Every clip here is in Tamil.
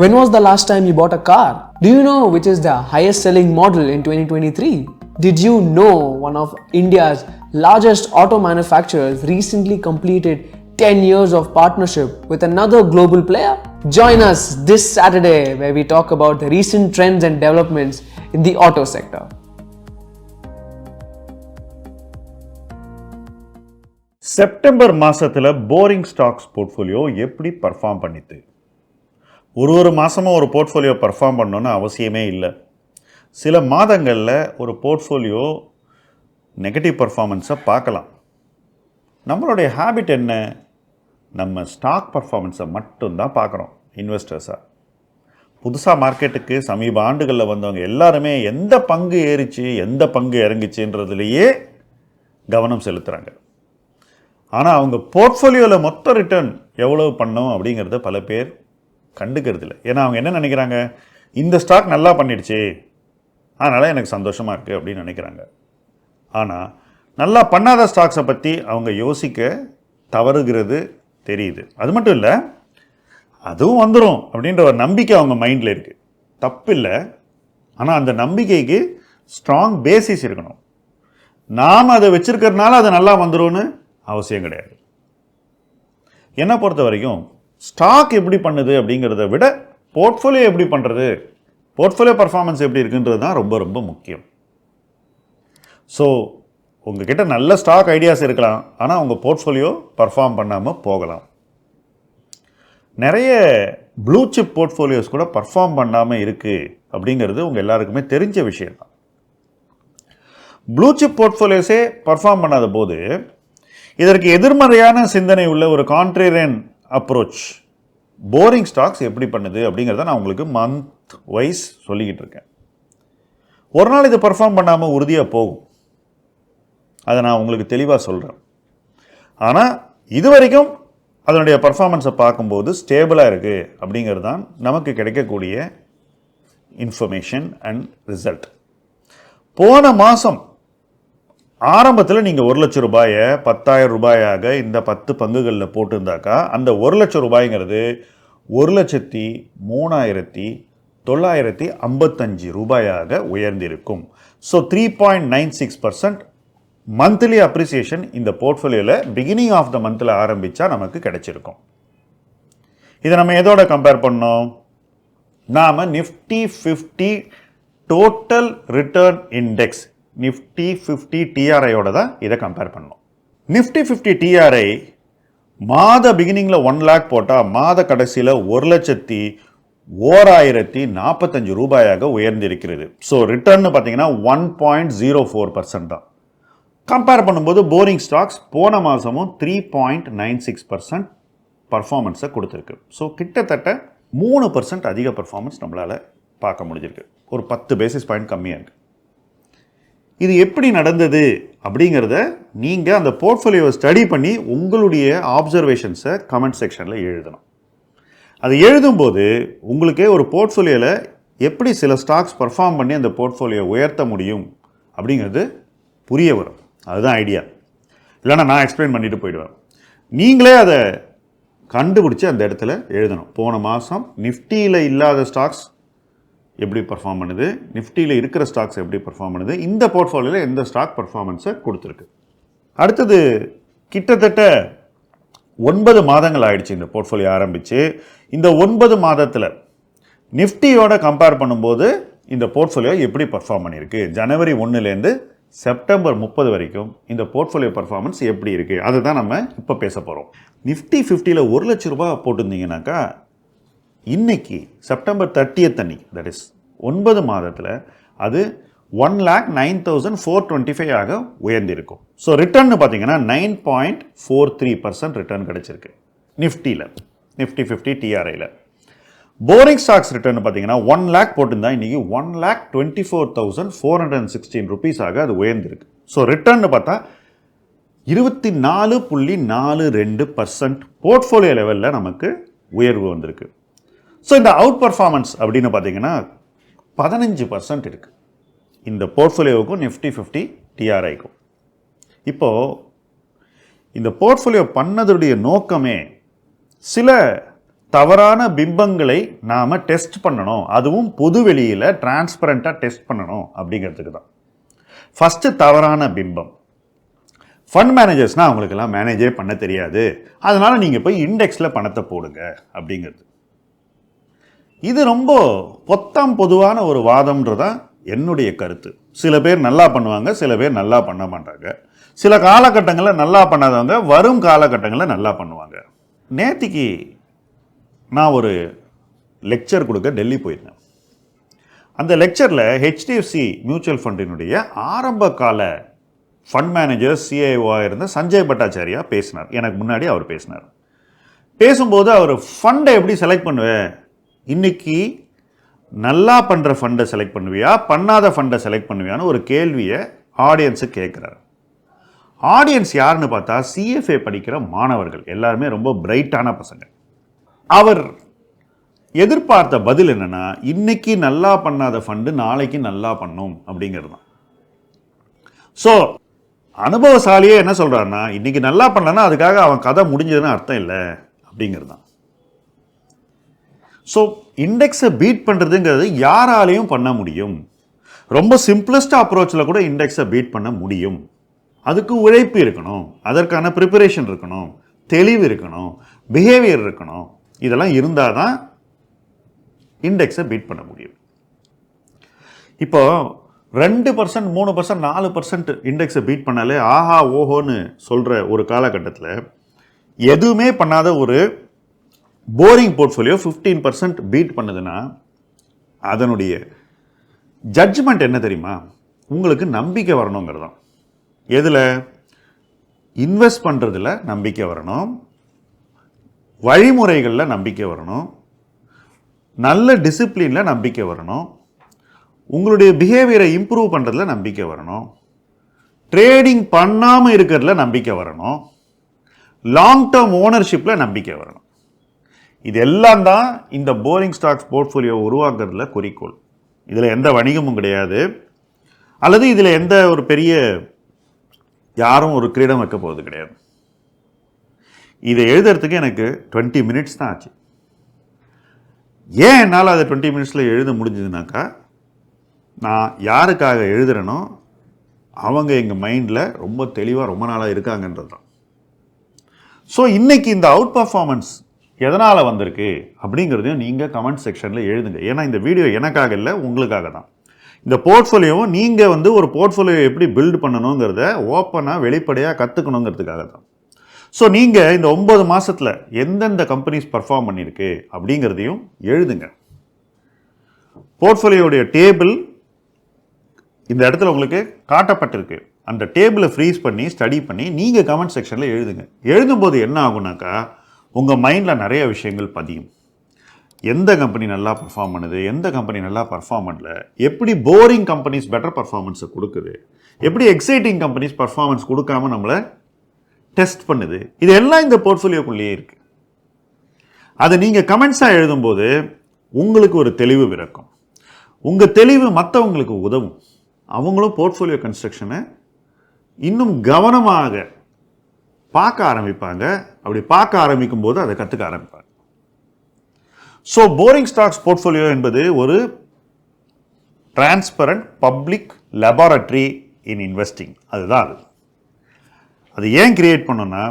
When was the last time you bought a car? Do you know which is the highest selling model in 2023? Did you know one of India's largest auto manufacturers recently completed 10 years of partnership with another global player? Join us this Saturday where we talk about the recent trends and developments in the auto sector. September மாதத்தில் போரிங் ஸ்டாக்ஸ் போர்ட்ஃபோலியோ எப்படி பர்ஃபார்ம் பண்ணித்து ஒரு ஒரு மாதமும் ஒரு போர்ட்ஃபோலியோ பர்ஃபார்ம் பண்ணணும்னு அவசியமே இல்லை. சில மாதங்களில் ஒரு போர்ட்ஃபோலியோ நெகட்டிவ் பர்ஃபார்மன்ஸை பார்க்கலாம். நம்மளுடைய ஹேபிட் என்ன? நம்ம ஸ்டாக் பர்ஃபார்மன்ஸை மட்டும்தான் பார்க்குறோம் இன்வெஸ்டர்ஸாக புதுசாக மார்க்கெட்டுக்கு சமீப ஆண்டுகளில் வந்தவங்க எல்லாருமே எந்த பங்கு ஏறிச்சு எந்த பங்கு இறங்கிச்சுன்றதுலையே கவனம் செலுத்துகிறாங்க ஆனால் அவங்க போர்ட்ஃபோலியோவில் மொத்த ரிட்டர்ன் எவ்வளோ பண்ணோம் அப்படிங்கிறத பல பேர் கண்டுக்கிறது இல்லை ஏன்னா அவங்க என்ன நினைக்கிறாங்க? இந்த ஸ்டாக் நல்லா பண்ணிடுச்சு. அதனால் எனக்கு சந்தோஷமாக இருக்குது அப்படின்னு நினைக்கிறாங்க. ஆனால் நல்லா பண்ணாத ஸ்டாக்ஸை பற்றி அவங்க யோசிக்க தவறுகிறது தெரியுது. அது மட்டும் இல்லை அதுவும் வந்துடும் அப்படின்ற ஒரு நம்பிக்கை அவங்க மைண்டில் இருக்குது தப்பு இல்லை. ஆனால் அந்த நம்பிக்கைக்கு ஸ்ட்ராங் பேசிஸ் இருக்கணும். நாம் அதை வச்சுருக்கிறதுனால அது நல்லா வந்துரும்னு அவசியம் கிடையாது. என்னை பொறுத்த வரைக்கும் ஸ்டாக் எப்படி பண்ணுது அப்படிங்கிறத விட போர்ட்ஃபோலியோ எப்படி பண்ணுறது போர்ட்ஃபோலியோ பர்ஃபார்மன்ஸ் எப்படி இருக்குன்றது தான் ரொம்ப ரொம்ப முக்கியம். ஸோ உங்ககிட்ட நல்ல ஸ்டாக் ஐடியாஸ் இருக்கலாம் ஆனால் உங்கள் போர்ட்ஃபோலியோ பர்ஃபார்ம் பண்ணாமல் போகலாம். நிறைய ப்ளூ சிப் போர்ட்ஃபோலியோஸ் கூட பர்ஃபார்ம் பண்ணாமல் இருக்குது அப்படிங்கிறது உங்கள் எல்லாருக்குமே தெரிஞ்ச விஷயம் தான். ப்ளூ சிப் போர்ட்ஃபோலியோஸே பர்ஃபார்ம் பண்ணாத போது இதற்கு எதிர்மறையான சிந்தனை உள்ள ஒரு கான்ட்ரேரியன் அப்ரோச் போரிங் ஸ்டாக்ஸ் எப்படி பண்ணுது அப்படிங்கிறத நான் உங்களுக்கு மந்த் வைஸ் சொல்லிக்கிட்டு இருக்கேன். ஒரு நாள் இது பர்ஃபார்ம் பண்ணாமல் உறுதியாக போகும். அதை நான் உங்களுக்கு தெளிவாக சொல்கிறேன் ஆனால் இது வரைக்கும் அதனுடைய பர்ஃபார்மன்ஸை பார்க்கும்போது ஸ்டேபிளாக இருக்குது அப்படிங்கிறது தான் நமக்கு கிடைக்கக்கூடிய இன்ஃபர்மேஷன் அண்ட் ரிசல்ட் போன மாதம் ஆரம்பத்தில் நீங்கள் ஒரு லட்சம் ரூபாயை பத்தாயிரம் ரூபாயாக இந்த பத்து பங்குகளில் போட்டிருந்தாக்கா அந்த ஒரு லட்சம் ரூபாய்ங்கிறது ஒரு லட்சத்தி மூணாயிரத்தி தொள்ளாயிரத்தி ஐம்பத்தஞ்சு ரூபாயாக உயர்ந்திருக்கும். So three point nine six percent monthly appreciation இந்த போர்ட்ஃபோலியோவில் பிகினிங் ஆஃப் த மந்தில் ஆரம்பித்தா நமக்கு கிடைச்சிருக்கும். இதை நம்ம எதோட கம்பேர் பண்ணோம்? நாம் Nifty fifty total return index Nifty fifty டிஆர்ஐயோட தான் இதை கம்பேர் பண்ணணும். நிஃப்டி ஃபிஃப்டி டிஆர்ஐ மாத பிகினிங்கில் ஒன் லேக் போட்டால் மாத கடைசியில் ஒரு லட்சத்தி ஓராயிரத்தி நாற்பத்தஞ்சு ரூபாயாக உயர்ந்திருக்கிறது. ஸோ ரிட்டர்ன் பார்த்தீங்கன்னா one point zero four percent தான். கம்பேர் பண்ணும்போது போரிங் ஸ்டாக்ஸ் போன மாதமும் three point nine six percent பர்ஃபார்மன்ஸை கொடுத்துருக்கு. ஸோ கிட்டத்தட்ட மூணு பர்சன்ட் அதிக பர்ஃபார்மன்ஸ் நம்மளால் பார்க்க முடிஞ்சிருக்கு. ஒரு பத்து பேசிஸ் பாயிண்ட் கம்மியாக இருக்குது இது எப்படி நடந்தது அப்படிங்கிறத நீங்கள் அந்த போர்ட்ஃபோலியோவை ஸ்டடி பண்ணி உங்களுடைய ஆப்சர்வேஷன்ஸை கமெண்ட் செக்ஷனில் எழுதணும். அது எழுதும்போது உங்களுக்கே ஒரு போர்ட்ஃபோலியோவில் எப்படி சில ஸ்டாக்ஸ் பர்ஃபார்ம் பண்ணி அந்த போர்ட்ஃபோலியோ உயர்த்த முடியும் அப்படிங்கிறது புரிய வரும். அதுதான் ஐடியா இல்லைன்னா நான் எக்ஸ்பிளைன் பண்ணிட்டு போயிடுவேன். நீங்களே அதை கண்டுபிடிச்சி அந்த இடத்துல எழுதணும். போன மாதம் நிஃப்டியில் இல்லாத ஸ்டாக்ஸ் எப்படி பர்ஃபார்ம் பண்ணுது? நிஃப்டியில் இருக்கிற ஸ்டாக்ஸ் எப்படி பர்ஃபார்ம் பண்ணுது? இந்த போர்ட்ஃபோலியோவில் எந்த ஸ்டாக் பர்ஃபார்மன்ஸை கொடுத்துருக்கு? அடுத்தது கிட்டத்தட்ட ஒன்பது மாதங்கள் ஆயிடுச்சு இந்த போர்ட்ஃபோலியோ ஆரம்பித்து இந்த ஒன்பது மாதத்தில் நிஃப்டியோட கம்பேர் பண்ணும்போது இந்த போர்ட்ஃபோலியோ எப்படி பர்ஃபார்ம் பண்ணியிருக்கு? ஜனவரி ஒன்றுலேருந்து செப்டம்பர் முப்பது வரைக்கும் இந்த போர்ட்ஃபோலியோ பர்ஃபார்மன்ஸ் எப்படி இருக்குது அதை தான் நம்ம இப்போ பேச போகிறோம் நிஃப்டி ஃபிஃப்டியில் ஒரு லட்ச ரூபா போட்டிருந்தீங்கன்னாக்கா இன்னைக்கு செப்டம்பர் தேர்ட்டியத் அன்னைக்கு தட் இஸ் ஒன்பது மாதத்தில் அது one lakh nine thousand four twenty five ஆக உயர்ந்திருக்கும். ஸோ ரிட்டர்ன் பார்த்தீங்கன்னா nine point four three percent return கிடச்சிருக்கு. நிஃப்டியில் நிஃப்டி ஃபிஃப்டி டிஆர்ஐயில் போரிங் ஸ்டாக்ஸ் ரிட்டர்ன் பார்த்தீங்கன்னா ஒன் லேக் போட்டிருந்தா இன்றைக்கி one lakh twenty four thousand four hundred and sixteen ருபீஸாக அது உயர்ந்திருக்கு. ஸோ ரிட்டர்ன் பார்த்தா இருபத்தி நாலு புள்ளி நாலு ரெண்டு பர்சன்ட் போர்ட்ஃபோலியோ லெவலில் நமக்கு உயர்வு வந்திருக்கு. ஸோ இந்த அவுட் பர்ஃபார்மன்ஸ் அப்படின்னு பார்த்தீங்கன்னா பதினஞ்சு பர்சன்ட் இருக்குது இந்த போர்ட்ஃபோலியோவுக்கும் நிஃப்டி ஃபிஃப்டி டிஆர்ஐக்கும் இப்போது இந்த போர்ட்ஃபோலியோ பண்ணதுடைய நோக்கமே சில தவறான பிம்பங்களை நாம் டெஸ்ட் பண்ணணும். அதுவும் பொது வெளியில் டிரான்ஸ்பரண்ட்டாக டெஸ்ட் பண்ணணும் அப்படிங்கிறதுக்கு தான். ஃபஸ்ட்டு தவறான பிம்பம். ஃபண்ட் மேனேஜர்ஸ்னால் அவங்களுக்கெல்லாம் மேனேஜே பண்ண தெரியாது. அதனால் நீங்கள் போய் இண்டெக்ஸில் பணத்தை போடுங்க அப்படிங்கிறது. இது ரொம்ப பொத்தாம் பொதுவான ஒரு வாதம்ன்றதான் என்னுடைய கருத்து. சில பேர் நல்லா பண்ணுவாங்க சில பேர் நல்லா பண்ண மாட்டாங்க. சில காலகட்டங்களில் நல்லா பண்ணாதவங்க வரும் காலகட்டங்களில் நல்லா பண்ணுவாங்க. நேத்திக்கு நான் ஒரு லெக்சர் கொடுக்க டெல்லி போயிருந்தேன். அந்த லெக்சரில் ஹெச்டிஎஃப்சி மியூச்சுவல் ஃபண்டினுடைய ஆரம்ப கால ஃபண்ட் மேனேஜர் சிஐஓவாக இருந்த சஞ்சய் பட்டாச்சாரியா பேசினார். எனக்கு முன்னாடி அவர் பேசினார். பேசும்போது அவர் ஃபண்டை எப்படி செலக்ட் பண்ணுவேன்? இன்னைக்கு நல்லா பண்ணுற ஃபண்டை செலக்ட் பண்ணுவியா? பண்ணாத ஃபண்டை செலக்ட் பண்ணுவியான்னு ஒரு கேள்வியை ஆடியன்ஸு கேட்குறாரு ஆடியன்ஸ் யாருன்னு பார்த்தா சிஎஃப்ஏ படிக்கிற மாணவர்கள். எல்லாருமே ரொம்ப பிரைட்டான பசங்க. அவர் எதிர்பார்த்த பதில் என்னன்னா இன்னைக்கு நல்லா பண்ணாத ஃபண்டு நாளைக்கு நல்லா பண்ணும் அப்படிங்கிறது தான். ஸோ அனுபவசாலியே என்ன சொல்கிறாருன்னா இன்னைக்கு நல்லா பண்ணலன்னா அதுக்காக அவன் கதை முடிஞ்சதுன்னு அர்த்தம் இல்லை அப்படிங்கிறது தான். ஸோ இண்டெக்ஸை பீட் பண்ணுறதுங்கிறது யாராலையும் பண்ண முடியும். ரொம்ப சிம்பிளஸ்ட் அப்ரோச்சில் கூட இண்டெக்ஸை பீட் பண்ண முடியும். அதுக்கு உழைப்பு இருக்கணும். அதற்கான ப்ரிப்பரேஷன் இருக்கணும். தெளிவு இருக்கணும். பிஹேவியர் இருக்கணும். இதெல்லாம் இருந்தால் தான் இண்டெக்ஸை பீட் பண்ண முடியும். இப்போ ரெண்டு பர்சன்ட் மூணு பர்சன்ட் நாலு பர்சன்ட் இண்டெக்ஸை பீட் பண்ணாலே ஆஹா ஓஹோன்னு சொல்கிற ஒரு காலகட்டத்தில் எதுவுமே பண்ணாத ஒரு boring portfolio fifteen percent beat பண்ணுதுன்னா அதனுடைய ஜட்ஜ்மெண்ட் என்ன தெரியுமா? உங்களுக்கு நம்பிக்கை வரணுங்கிறது தான் எதில்? இன்வெஸ்ட் பண்ணுறதுல நம்பிக்கை வரணும். வழிமுறைகளில் நம்பிக்கை வரணும். நல்ல டிசிப்ளினில் நம்பிக்கை வரணும். உங்களுடைய பிஹேவியரை இம்ப்ரூவ் பண்ணுறதுல நம்பிக்கை வரணும். ட்ரேடிங் பண்ணாமல் இருக்கிறதுல நம்பிக்கை வரணும். லாங் டேர்ம் ஓனர்ஷிப்பில் நம்பிக்கை வரணும். இது எல்லாம் தான் இந்த போரிங் ஸ்டாக்ஸ் போர்ட்ஃபோலியோ உருவாக்குறதுல குறிக்கோள். இதில் எந்த வணிகமும் கிடையாது. அல்லது இதில் எந்த ஒரு பெரிய யாரும் ஒரு கிரீடம் வைக்க போகிறது கிடையாது. இதை எழுதுறதுக்கு எனக்கு டுவெண்ட்டி மினிட்ஸ் தான் ஆச்சு. ஏன் என்னால் அதை டுவெண்ட்டி மினிட்ஸில் எழுத முடிஞ்சதுனாக்கா நான் யாருக்காக எழுதுறேனோ அவங்க எங்கள் மைண்டில் ரொம்ப தெளிவாக ரொம்ப நாளாக இருக்காங்கன்றது தான் ஸோ இன்றைக்கி இந்த அவுட் பர்ஃபார்மன்ஸ் எதனால் வந்திருக்கு அப்படிங்கிறதையும் நீங்கள் கமெண்ட் செக்ஷனில் எழுதுங்க. ஏன்னா இந்த வீடியோ எனக்காக இல்லை உங்களுக்காக தான். இந்த போர்ட்ஃபோலியோவும் நீங்கள் வந்து ஒரு போர்ட்ஃபோலியோ எப்படி பில்ட் பண்ணணுங்கிறத ஓப்பனாக வெளிப்படையாக கற்றுக்கணுங்கிறதுக்காக தான். ஸோ நீங்கள் இந்த ஒம்பது மாதத்தில் எந்தெந்த கம்பெனிஸ் பர்ஃபார்ம் பண்ணியிருக்கு அப்படிங்கிறதையும் எழுதுங்க. போர்ட்ஃபோலியோடைய டேபிள் இந்த இடத்துல உங்களுக்கு காட்டப்பட்டிருக்கு. அந்த டேபிளை ஃப்ரீஸ் பண்ணி ஸ்டடி பண்ணி நீங்கள் கமெண்ட் செக்ஷனில் எழுதுங்க. எழுதும்போது என்ன ஆகுனாக்கா உங்கள் மைண்டில் நிறைய விஷயங்கள் பதியும். எந்த கம்பெனி நல்லா பர்ஃபார்ம் பண்ணுது எந்த கம்பெனி நல்லா பர்ஃபார்ம் பண்ணல எப்படி போரிங் கம்பெனிஸ் பெட்டர் பர்ஃபார்மன்ஸை கொடுக்குது எப்படி எக்ஸைட்டிங் கம்பெனிஸ் பர்ஃபார்மன்ஸ் கொடுக்காம நம்மளை டெஸ்ட் பண்ணுது இது எல்லாம் இந்த போர்ட்ஃபோலியோக்குள்ளேயே இருக்குது அதை நீங்கள் கமெண்ட்ஸாக எழுதும்போது உங்களுக்கு ஒரு தெளிவு பிறக்கும். உங்கள் தெளிவு மற்றவங்களுக்கு உதவும். அவங்களும் போர்ட்ஃபோலியோ கன்ஸ்ட்ரக்ஷனை இன்னும் கவனமாக பார்க்க ஆரம்பிப்பாங்க. அப்படி பார்க்க ஆரம்பிக்கும் போது அதை கற்றுக்க ஆரம்பிப்பாங்க. ஸோ போரிங் ஸ்டாக்ஸ் போர்ட்ஃபோலியோ என்பது ஒரு transparent public laboratory in investing அதுதான். அது அது ஏன் கிரியேட் பண்ணோன்னா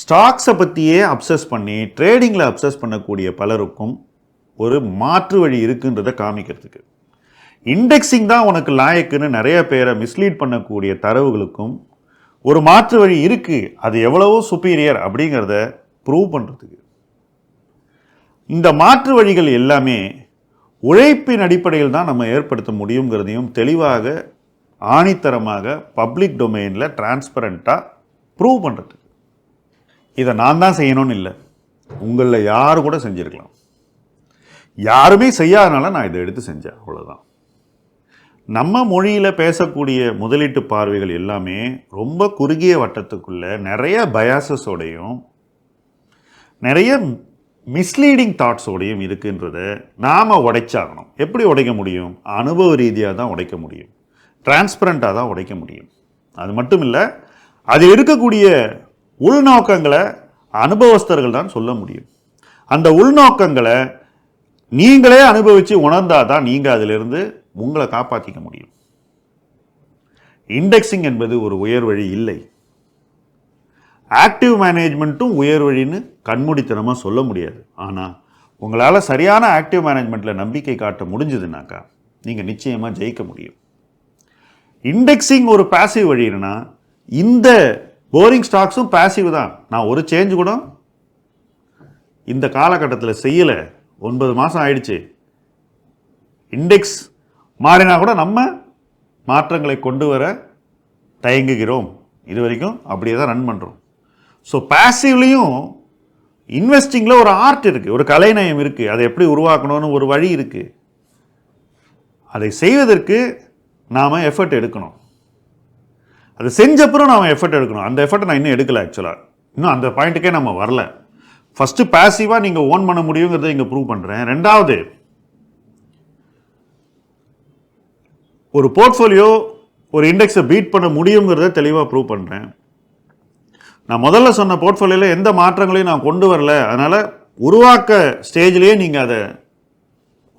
ஸ்டாக்ஸை பற்றியே அப்சஸ் பண்ணி ட்ரேடிங்கில் அப்சஸ் பண்ணக்கூடிய பலருக்கும் ஒரு மாற்று வழி இருக்குன்றதை காமிக்கிறதுக்கு. இண்டெக்ஸிங் தான் உனக்கு லாயக்குன்னு நிறைய பேரை மிஸ்லீட் பண்ணக்கூடிய தரவுகளுக்கும் ஒரு மாற்று வழி இருக்குது அது எவ்வளவோ சுப்பீரியர் அப்படிங்கிறத ப்ரூவ் பண்ணுறதுக்கு இந்த மாற்று வழிகள் எல்லாமே உழைப்பின் அடிப்படையில் தான் நம்ம ஏற்படுத்த முடியுங்கிறதையும் தெளிவாக ஆணித்தரமாக பப்ளிக் டொமைனில் டிரான்ஸ்பரண்ட்டாக ப்ரூவ் பண்ணுறதுக்கு இதை நான் தான் செய்யணும்னு இல்லை. உங்களில் யார் கூட செஞ்சுருக்கலாம். யாருமே செய்யாதனால நான் இதை எடுத்து செஞ்சேன். அவ்வளோதான் நம்ம மொழியில் பேசக்கூடிய முதலீட்டு பார்வைகள் எல்லாமே ரொம்ப குறுகிய வட்டத்துக்குள்ளே நிறைய பயாசஸோடையும் நிறைய மிஸ்லீடிங் தாட்ஸோடையும் இருக்குன்றத நாம் உடைச்சாகணும். எப்படி உடைக்க முடியும்? அனுபவ ரீதியாக தான் உடைக்க முடியும். டிரான்ஸ்பரண்ட்டாக தான் உடைக்க முடியும். அது மட்டும் இல்லை அது இருக்கக்கூடிய உள்நோக்கங்களை அனுபவஸ்தர்கள் தான் சொல்ல முடியும். அந்த உள்நோக்கங்களை நீங்களே அனுபவித்து உணர்ந்தால் தான் நீங்கள் அதிலிருந்து உங்களை காப்பாற்றிக்க முடியும். இண்டெக்ஸிங் என்பது ஒரு உயர் வழி இல்லை. ஆக்டிவ் மேனேஜ்மெண்ட்டும் உயர் வழின்னு கண்மூடித்தனமாக சொல்ல முடியாது. ஆனால் உங்களால் சரியான ஆக்டிவ் மேனேஜ்மெண்ட்டில் நம்பிக்கை காட்ட முடிஞ்சதுனாக்கா நீங்கள் நிச்சயமாக ஜெயிக்க முடியும். இண்டெக்ஸிங் ஒரு பாசிவ் வழினா இந்த போரிங் ஸ்டாக்ஸும் பேசிவ் தான். நான் ஒரு சேஞ்ச் கூட இந்த காலகட்டத்தில் செய்யலை. ஒன்பது மாதம் ஆயிடுச்சு. இண்டெக்ஸ் மாறினா கூட நம்ம மாற்றங்களை கொண்டு வர தயங்குகிறோம். இது வரைக்கும் அப்படியே தான் ரன் பண்ணுறோம் ஸோ பேசிவ்லேயும் இன்வெஸ்டிங்கில் ஒரு ஆர்ட் இருக்குது ஒரு கலைநயம் இருக்குது அதை எப்படி உருவாக்கணும்னு ஒரு வழி இருக்குது அதை செய்வதற்கு நாம் எஃபர்ட் எடுக்கணும். அது செஞ்சப்புறம் நாம் எஃபர்ட் எடுக்கணும். அந்த எஃபர்ட்டை நான் இன்னும் எடுக்கல ஆக்சுவலாக இன்னும் அந்த பாயிண்ட்டுக்கே நம்ம வரல. ஃபஸ்ட்டு பேசிவாக நீங்கள் ஓன் பண்ண முடியுங்கிறத இங்கே ப்ரூவ் பண்ணுறேன் ரெண்டாவது ஒரு போர்ட்ஃபோலியோ ஒரு இண்டெக்ஸை பீட் பண்ண முடியுங்கிறத தெளிவாக ப்ரூவ் பண்ணுறேன் நான் முதல்ல சொன்ன போர்ட்ஃபோலியோவில் எந்த மாற்றங்களையும் நான் கொண்டு வரல. அதனால் உருவாக்க ஸ்டேஜ்லேயே நீங்கள் அதை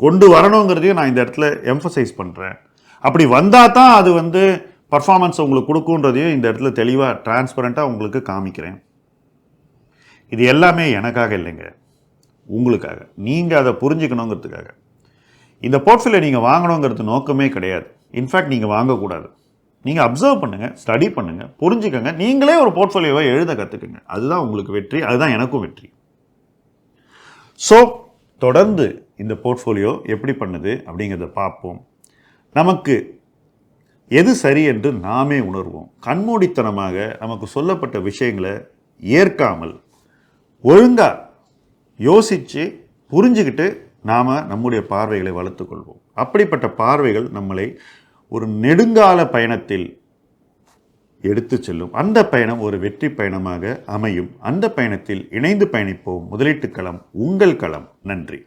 கொண்டு வரணுங்கிறதையும் நான் இந்த இடத்துல எம்ஃபசைஸ் பண்ணுறேன் அப்படி வந்தால் தான் அது வந்து பர்ஃபார்மன்ஸ் உங்களுக்கு கொடுக்குன்றதையும் இந்த இடத்துல தெளிவாக டிரான்ஸ்பரண்ட்டாக உங்களுக்கு காமிக்கிறேன். இது எல்லாமே எனக்காக இல்லைங்க. உங்களுக்காக. நீங்கள் அதை புரிஞ்சுக்கணுங்கிறதுக்காக. இந்த போர்ட்ஃபோலியோ நீங்கள் வாங்கணுங்கிறது நோக்கமே கிடையாது. இன்ஃபேக்ட் நீங்கள் வாங்கக்கூடாது. நீங்கள் அப்சர்வ் பண்ணுங்கள் ஸ்டடி பண்ணுங்கள் புரிஞ்சுக்கங்க. நீங்களே ஒரு போர்ட்ஃபோலியோவை எழுத கற்றுக்குங்க அதுதான் உங்களுக்கு வெற்றி அதுதான் எனக்கும் வெற்றி. ஸோ தொடர்ந்து இந்த போர்ட்ஃபோலியோ எப்படி பண்ணுது அப்படிங்கிறத பார்ப்போம். நமக்கு எது சரி என்று நாமே உணர்வோம். கண்மூடித்தனமாக நமக்கு சொல்லப்பட்ட விஷயங்களை ஏற்காமல் ஒழுங்காக யோசித்து புரிஞ்சுக்கிட்டு நாம் நம்முடைய பார்வைகளை வளர்த்துக்கொள்வோம் அப்படிப்பட்ட பார்வைகள் நம்மளை ஒரு நெடுங்கால பயணத்தில் எடுத்து செல்லும். அந்த பயணம் ஒரு வெற்றி பயணமாக அமையும். அந்த பயணத்தில் இணைந்து பயணிப்போம். முதலீட்டு களம் உங்கள் களம். நன்றி.